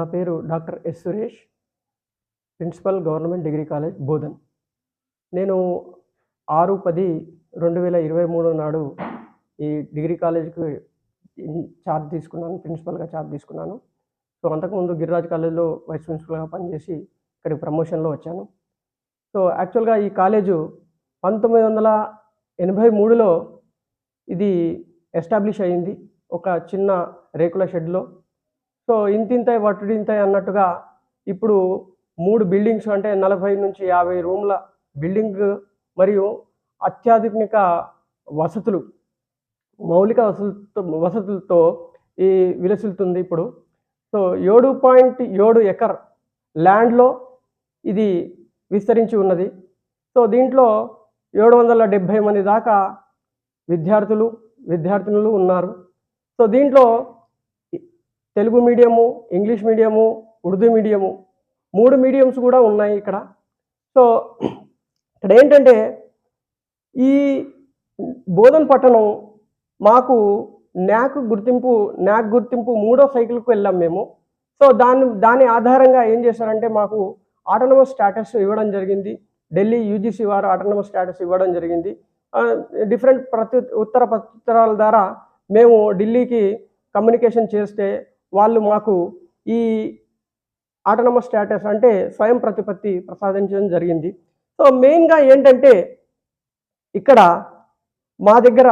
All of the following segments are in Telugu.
నా పేరు doctor S Suresh principal government degree college Bodhan. నేను ఆరు పది రెండు వేల ఇరవై మూడు నాడు ఈ డిగ్రీ కాలేజ్కి ఛార్జ్ తీసుకున్నాను ప్రిన్సిపల్గా ఛార్జ్ తీసుకున్నాను. సో అంతకుముందు గిరిరాజ్ కాలేజ్లో వైస్ ప్రిన్సిపల్గా పనిచేసి ఇక్కడికి ప్రమోషన్లో వచ్చాను. సో యాక్చువల్గా ఈ కాలేజు పంతొమ్మిది వందల ఎనభై మూడులో ఇది ఎస్టాబ్లిష్ అయింది ఒక చిన్న రేకుల షెడ్లో సో ఇంతింతాయి వట్టుడింతాయి అన్నట్టుగా ఇప్పుడు మూడు బిల్డింగ్స్ అంటే నలభై నుంచి యాభై రూమ్ల బిల్డింగ్ మరియు అత్యాధునిక వసతులు మౌలిక వసతులతో వసతులతో ఈ విలసిల్తుంది ఇప్పుడు. సో ఏడు పాయింట్ ఏడు ఎకర్ ల్యాండ్లో ఇది విస్తరించి ఉన్నది. సో దీంట్లో ఏడు వందల డెబ్భై మంది దాకా విద్యార్థులు విద్యార్థినులు ఉన్నారు. సో దీంట్లో Telugu medium English medium Urdu medium మూడు మీడియంస్ కూడా ఉన్నాయి ఇక్కడ. సో ఇక్కడ ఏంటంటే ఈ బోధన పట్టణం మాకు న్యాక్ గుర్తింపు న్యాక్ గుర్తింపు మూడో సైకిల్కి వెళ్ళాం మేము. సో దాని దాని ఆధారంగా ఏం చేశారంటే మాకు ఆటోనమస్ స్టాటస్ ఇవ్వడం జరిగింది. ఢిల్లీ యూజీసీ వారు ఆటోనమస్ స్టాటస్ ఇవ్వడం జరిగింది. డిఫరెంట్ ప్రతి ఉత్తర ప్రత్యుత్తరాల ద్వారా మేము ఢిల్లీకి కమ్యూనికేషన్ చేస్తే వాళ్ళు మాకు ఈ ఆటోనమస్ స్టాటస్ అంటే స్వయం ప్రతిపత్తి ప్రసాదించడం జరిగింది. సో మెయిన్గా ఏంటంటే ఇక్కడ మా దగ్గర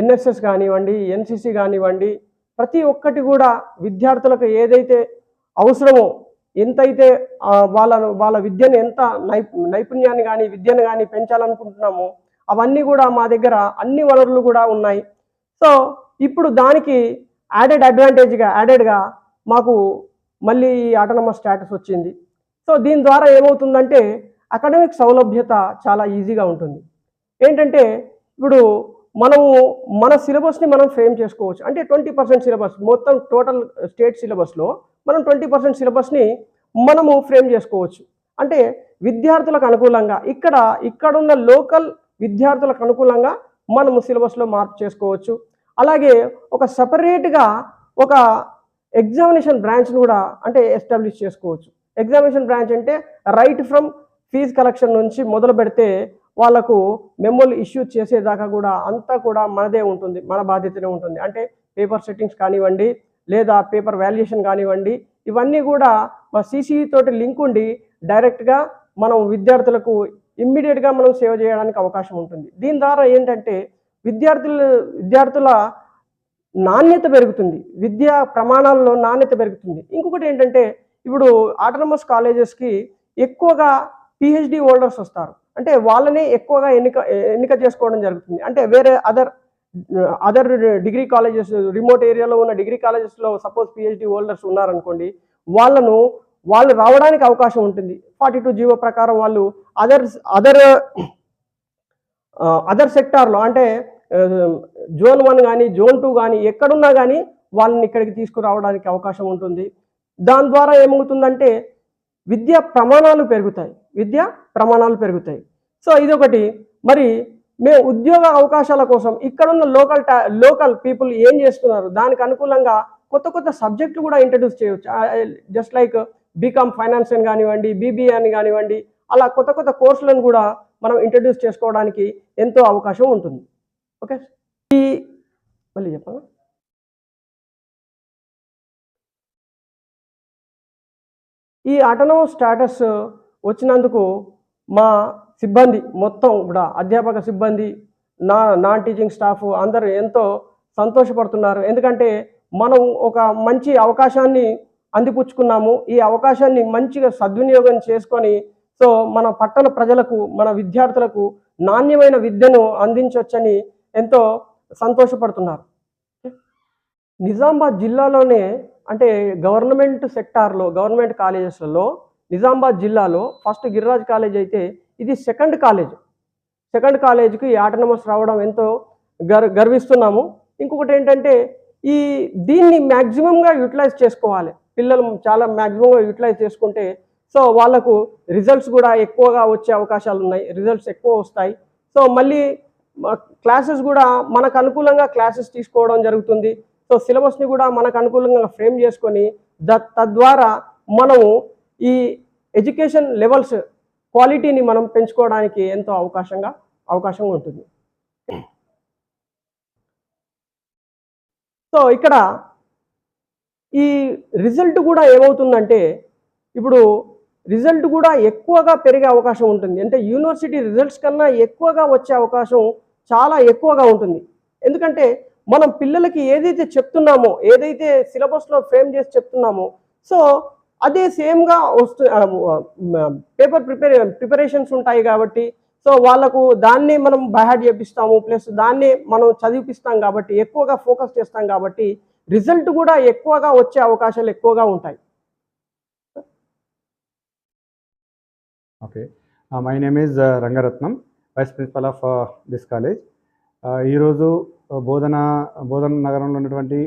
ఎన్ఎస్ఎస్ కానివ్వండి ఎన్సిసి కానివ్వండి ప్రతి ఒక్కటి కూడా విద్యార్థులకు ఏదైతే అవసరమో ఎంతైతే వాళ్ళ వాళ్ళ విద్యను ఎంత నై నైపుణ్యాన్ని కానీ విద్యను కానీ పెంచాలనుకుంటున్నామో అవన్నీ కూడా మా దగ్గర అన్ని వనరులు కూడా ఉన్నాయి. సో ఇప్పుడు దానికి యాడెడ్ అడ్వాంటేజ్గా యాడెడ్గా మాకు మళ్ళీ ఈ ఆటోనమస్ స్టాటస్ వచ్చింది. సో దీని ద్వారా ఏమవుతుందంటే అకాడమిక్ సౌలభ్యత చాలా ఈజీగా ఉంటుంది. ఏంటంటే ఇప్పుడు మనము మన సిలబస్ని మనం ఫ్రేమ్ చేసుకోవచ్చు. అంటే ట్వంటీ పర్సెంట్ సిలబస్ మొత్తం టోటల్ స్టేట్ సిలబస్లో మనం ట్వంటీ పర్సెంట్ సిలబస్ని మనము ఫ్రేమ్ చేసుకోవచ్చు. అంటే విద్యార్థులకు అనుకూలంగా ఇక్కడ ఇక్కడున్న లోకల్ విద్యార్థులకు అనుకూలంగా మనము సిలబస్లో మార్పు చేసుకోవచ్చు. అలాగే ఒక సపరేట్గా ఒక ఎగ్జామినేషన్ బ్రాంచ్ని కూడా అంటే ఎస్టాబ్లిష్ చేసుకోవచ్చు. ఎగ్జామినేషన్ బ్రాంచ్ అంటే రైట్ ఫ్రమ్ ఫీజ్ కలెక్షన్ నుంచి మొదలు పెడితే వాళ్ళకు మెమోలు ఇష్యూ చేసేదాకా కూడా అంతా కూడా మనదే ఉంటుంది మన బాధ్యతనే ఉంటుంది. అంటే పేపర్ సెట్టింగ్స్ కానివ్వండి లేదా పేపర్ వాల్యుయేషన్ కానివ్వండి ఇవన్నీ కూడా మా సిసిఈ తోటి లింక్ ఉండి డైరెక్ట్గా మనం విద్యార్థులకు ఇమ్మీడియట్గా మనం సేవ చేయడానికి అవకాశం ఉంటుంది. దీని ద్వారా ఏంటంటే విద్యార్థులు విద్యార్థుల నాణ్యత పెరుగుతుంది. విద్యా ప్రమాణాల్లో నాణ్యత పెరుగుతుంది. ఇంకొకటి ఏంటంటే ఇప్పుడు ఆటోనమస్ కాలేజెస్కి ఎక్కువగా పిహెచ్డి హోల్డర్స్ వస్తారు. అంటే వాళ్ళనే ఎక్కువగా ఎన్నిక ఎన్నిక చేసుకోవడం జరుగుతుంది. అంటే వేరే other other degree colleges remote ఏరియాలో ఉన్న డిగ్రీ కాలేజెస్లో సపోజ్ పిహెచ్డి హోల్డర్స్ ఉన్నారనుకోండి వాళ్ళను వాళ్ళు రావడానికి అవకాశం ఉంటుంది. ఫార్టీ టూ జీవో ప్రకారం వాళ్ళు అదర్ అదర్ అదర్ సెక్టార్లో అంటే జోన్ వన్ కానీ జోన్ టూ కానీ ఎక్కడున్నా కానీ వాళ్ళని ఇక్కడికి తీసుకురావడానికి అవకాశం ఉంటుంది. దాని ద్వారా ఏమవుతుందంటే విద్యా ప్రమాణాలు పెరుగుతాయి. విద్యా ప్రమాణాలు పెరుగుతాయి. సో ఇదొకటి. మరి మేము ఉద్యోగ అవకాశాల కోసం ఇక్కడున్న లోకల్ టా లోకల్ పీపుల్ ఏం చేస్తున్నారు? దానికి అనుకూలంగా కొత్త కొత్త సబ్జెక్టులు కూడా ఇంట్రడ్యూస్ చేయవచ్చు జస్ట్ లైక్ బీకామ్ ఫైనాన్స్ అని కానివ్వండి బీబీఏ అని కానివ్వండి అలా కొత్త కొత్త కోర్సులను కూడా మనం ఇంట్రడ్యూస్ చేసుకోవడానికి ఎంతో అవకాశం ఉంటుంది. ఓకే. ఈ మళ్ళీ చెప్పాలా ఈ ఆటోనమస్ స్టాటస్ వచ్చినందుకు మా సిబ్బంది మొత్తం కూడా అధ్యాపక సిబ్బంది నా నాన్ టీచింగ్ స్టాఫ్ అందరూ ఎంతో సంతోషపడుతున్నారు. ఎందుకంటే మనం ఒక మంచి అవకాశాన్ని అందిపుచ్చుకున్నాము. ఈ అవకాశాన్ని మంచిగా సద్వినియోగం చేసుకొని సో మన పట్టణ ప్రజలకు మన విద్యార్థులకు నాణ్యమైన విద్యను అందించవచ్చని ఎంతో సంతోషపడుతున్నారు. నిజామాబాద్ జిల్లాలోనే అంటే గవర్నమెంట్ సెక్టార్లో గవర్నమెంట్ కాలేజెస్లలో నిజామాబాద్ జిల్లాలో ఫస్ట్ గిరిరాజ్ కాలేజ్ అయితే ఇది సెకండ్ కాలేజ్. సెకండ్ కాలేజ్కి ఆటోనమస్ రావడం ఎంతో గర్ గర్విస్తున్నాము. ఇంకొకటి ఏంటంటే ఈ దీన్ని మ్యాక్సిమంగా యూటిలైజ్ చేసుకోవాలి. పిల్లలు చాలా మ్యాక్సిమంగా యూటిలైజ్ చేసుకుంటే సో వాళ్ళకు రిజల్ట్స్ కూడా ఎక్కువగా వచ్చే అవకాశాలు ఉన్నాయి. రిజల్ట్స్ ఎక్కువ వస్తాయి. సో మళ్ళీ క్లాసెస్ కూడా మనకు అనుకూలంగా క్లాసెస్ తీసుకోవడం జరుగుతుంది. సో సిలబస్ని కూడా మనకు అనుకూలంగా ఫ్రేమ్ చేసుకొని ద తద్వారా మనము ఈ ఎడ్యుకేషన్ లెవెల్స్ క్వాలిటీని మనం పెంచుకోవడానికి ఎంతో అవకాశంగా అవకాశంగా ఉంటుంది. సో ఇక్కడ ఈ రిజల్ట్ కూడా ఏమవుతుందంటే ఇప్పుడు రిజల్ట్ కూడా ఎక్కువగా పెరిగే అవకాశం ఉంటుంది. అంటే యూనివర్సిటీ రిజల్ట్స్ కన్నా ఎక్కువగా వచ్చే అవకాశం చాలా ఎక్కువగా ఉంటుంది. ఎందుకంటే మనం పిల్లలకి ఏదైతే చెప్తున్నామో ఏదైతే సిలబస్లో ఫ్రేమ్ చేసి చెప్తున్నామో సో అదే సేమ్గా వస్తు పేపర్ ప్రిపేర్ ప్రిపరేషన్స్ ఉంటాయి కాబట్టి సో వాళ్ళకు దాన్ని మనం బైహార్డ్ చేపిస్తాము ప్లస్ దాన్ని మనం చదివిపిస్తాం కాబట్టి ఎక్కువగా ఫోకస్ చేస్తాం కాబట్టి రిజల్ట్ కూడా ఎక్కువగా వచ్చే అవకాశాలు ఎక్కువగా ఉంటాయి. Okay. My name is Rangaratnam. Vice principal of this college ఈరోజు బోధన బోధన నగరంలో ఉన్నటువంటి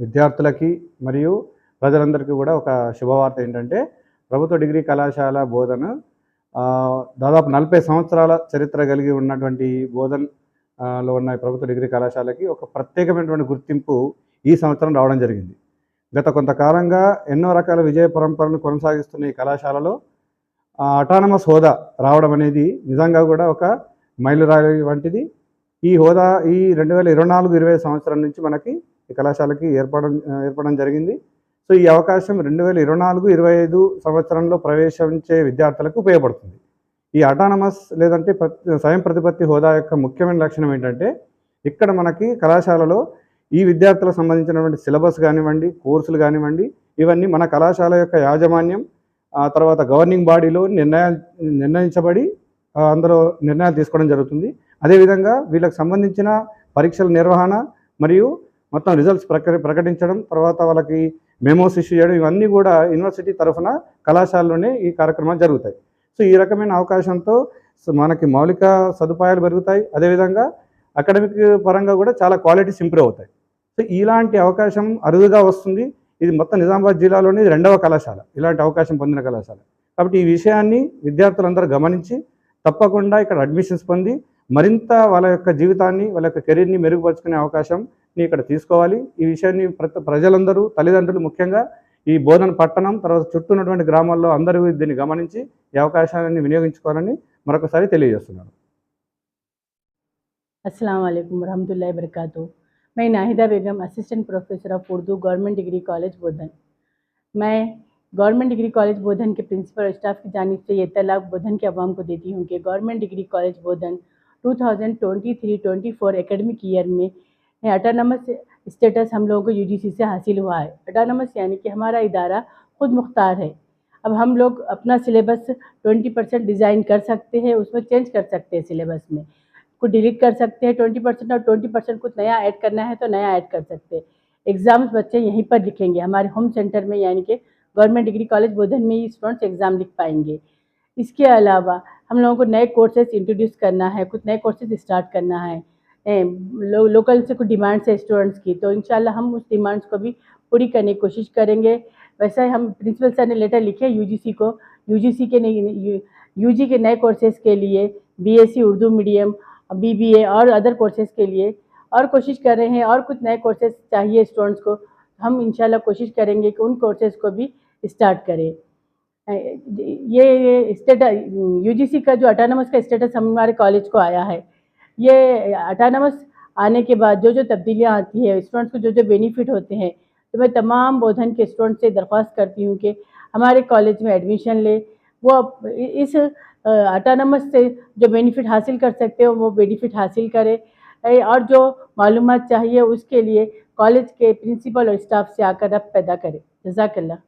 విద్యార్థులకి మరియు ప్రజలందరికీ కూడా ఒక శుభవార్త ఏంటంటే ప్రభుత్వ డిగ్రీ కళాశాల బోధన దాదాపు నలభై సంవత్సరాల చరిత్ర కలిగి ఉన్నటువంటి బోధనలో ఉన్న ప్రభుత్వ డిగ్రీ కళాశాలకి ఒక ప్రత్యేకమైనటువంటి గుర్తింపు ఈ సంవత్సరం రావడం జరిగింది. గత కొంతకాలంగా ఎన్నో రకాల విజయ పరంపరను కొనసాగిస్తున్న ఈ కళాశాలలో అటానమస్ హోదా రావడం అనేది నిజంగా కూడా ఒక మైలురాయి వంటిది. ఈ హోదా ఈ రెండు వేల ఇరవై నాలుగు ఇరవై సంవత్సరం నుంచి మనకి ఈ కళాశాలకి ఏర్పడడం ఏర్పడడం జరిగింది. సో ఈ అవకాశం రెండు వేల ఇరవై నాలుగు ఇరవై ఐదు సంవత్సరంలో ప్రవేశించే విద్యార్థులకు ఉపయోగపడుతుంది. ఈ అటానమస్ లేదంటే స్వయం ప్రతిపత్తి హోదా యొక్క ముఖ్యమైన లక్షణం ఏంటంటే ఇక్కడ మనకి కళాశాలలో ఈ విద్యార్థులకు సంబంధించినటువంటి సిలబస్ కానివ్వండి కోర్సులు కానివ్వండి ఇవన్నీ మన కళాశాల యొక్క యాజమాన్యం తర్వాత గవర్నింగ్ బాడీలో నిర్ణయాలు నిర్ణయించబడి అందులో నిర్ణయాలు తీసుకోవడం జరుగుతుంది. అదేవిధంగా వీళ్ళకి సంబంధించిన పరీక్షల నిర్వహణ మరియు మొత్తం రిజల్ట్స్ ప్రక ప్రకటించడం తర్వాత వాళ్ళకి మెమోస్ ఇష్యూ చేయడం ఇవన్నీ కూడా యూనివర్సిటీ తరఫున కళాశాలలోనే ఈ కార్యక్రమాలు జరుగుతాయి. సో ఈ రకమైన అవకాశంతో సో మనకి మౌలిక సదుపాయాలు పెరుగుతాయి. అదేవిధంగా అకాడమిక్ పరంగా కూడా చాలా క్వాలిటీస్ ఇంప్రూవ్ అవుతాయి. సో ఇలాంటి అవకాశం అరుదుగా వస్తుంది. ఇది మొత్తం నిజామాబాద్ జిల్లాలోని ఇది రెండవ కళాశాల. ఇలాంటి అవకాశం పొందిన కళాశాల. కాబట్టి ఈ విషయాన్ని విద్యార్థులందరూ గమనించి తప్పకుండా ఇక్కడ అడ్మిషన్స్ పొంది మరింత వాళ్ళ యొక్క జీవితాన్ని వాళ్ళ యొక్క కెరీర్ని మెరుగుపరుచుకునే అవకాశం ని ఇక్కడ తీసుకోవాలి. ఈ విషయాన్ని ప్రజలందరూ తల్లిదండ్రులు ముఖ్యంగా ఈ బోధన పట్టణం తర్వాత చుట్టూ ఉన్నటువంటి గ్రామాల్లో అందరూ దీన్ని గమనించి ఈ అవకాశాన్ని వినియోగించుకోవాలని మరొకసారి میں ناہدہ بیگم اسسٹنٹ پروفیسر آف اردو گورنمنٹ ڈگری کالج بودھن میں گورنمنٹ ڈگری کالج بودھن کے پرنسپل اور اسٹاف کی جانب سے یہ اطلاع بودھن کے عوام کو دیتی ہوں کہ گورنمنٹ ڈگری کالج بودھن ٹو تھاؤزینڈ ٹوئنٹی تھری ٹوئنٹی فور اکیڈمک ایئر میں اٹانمس اسٹیٹس ہم لوگوں کو یو جی سی سے حاصل ہوا ہے۔ اٹانمس یعنی کہ ہمارا ادارہ خود مختار ہے۔ اب ہم لوگ اپنا سلیبس ٹوئنٹی پرسینٹ ڈیزائن کر سکتے ہیں، اس میں چینج کر سکتے ہیں سلیبس میں۔ کو ڈیلیٹ کر سکتے ہیں ٹوئنٹی پرسینٹ اور ٹوئنٹی پرسینٹ کچھ نیا ایڈ کرنا ہے تو نیا ایڈ کر سکتے ہیں۔ ایگزامس بچے یہیں پر لکھیں گے۔ ہمارے ہوم سینٹر میں یعنی کہ گورنمنٹ ڈگری کالج بودھن میں ہی اسٹوڈنٹس ایگزام لکھ پائیں گے۔ اس کے علاوہ ہم لوگوں کو نئے کورسز انٹروڈیوس کرنا ہے، کچھ نئے کورسز اسٹارٹ کرنا ہے۔ لوکل سے کچھ ڈیمانڈس ہیں اسٹوڈنٹس کی۔ تو ان شاء اللہ ہم اس ڈیمانڈس کو بھی پوری کرنے کی کوشش کریں گے۔ ویسا ہی ہم پرنسپل سر نے لیٹر لکھے یو جی سی کو۔ یو جی سی کے یو جی کے نئے کورسز کے لیے بی ایس سی اردو میڈیم بی بی اے اور ادر کورسز کے لیے اور کوشش کر رہے ہیں اور کچھ نئے کورسز چاہیے اسٹوڈنٹس کو۔ ہم انشاءاللہ کوشش کریں گے کہ ان کورسز کو بھی اسٹارٹ کریں۔ یہ اسٹیٹس یو جی سی کا جو اٹانمس کا اسٹیٹس ہمارے کالج کو آیا ہے۔ یہ اٹانمس آنے کے بعد جو جو تبدیلیاں آتی ہیں اسٹوڈنٹس کو جو جو بینیفٹ ہوتے ہیں، تو میں تمام بودھن کے اسٹوڈنٹ سے درخواست کرتی ہوں کہ ہمارے کالج میں ایڈمیشن لے۔ وہ اس اٹانمس سے جو بینیفٹ حاصل کر سکتے ہو، وہ بینیفٹ حاصل کرے۔ اور جو معلومات چاہیے، اس کے لیے کالج کے پرنسپل اور اسٹاف سے آ کر رب پیدا کرے۔ جزاک اللہ۔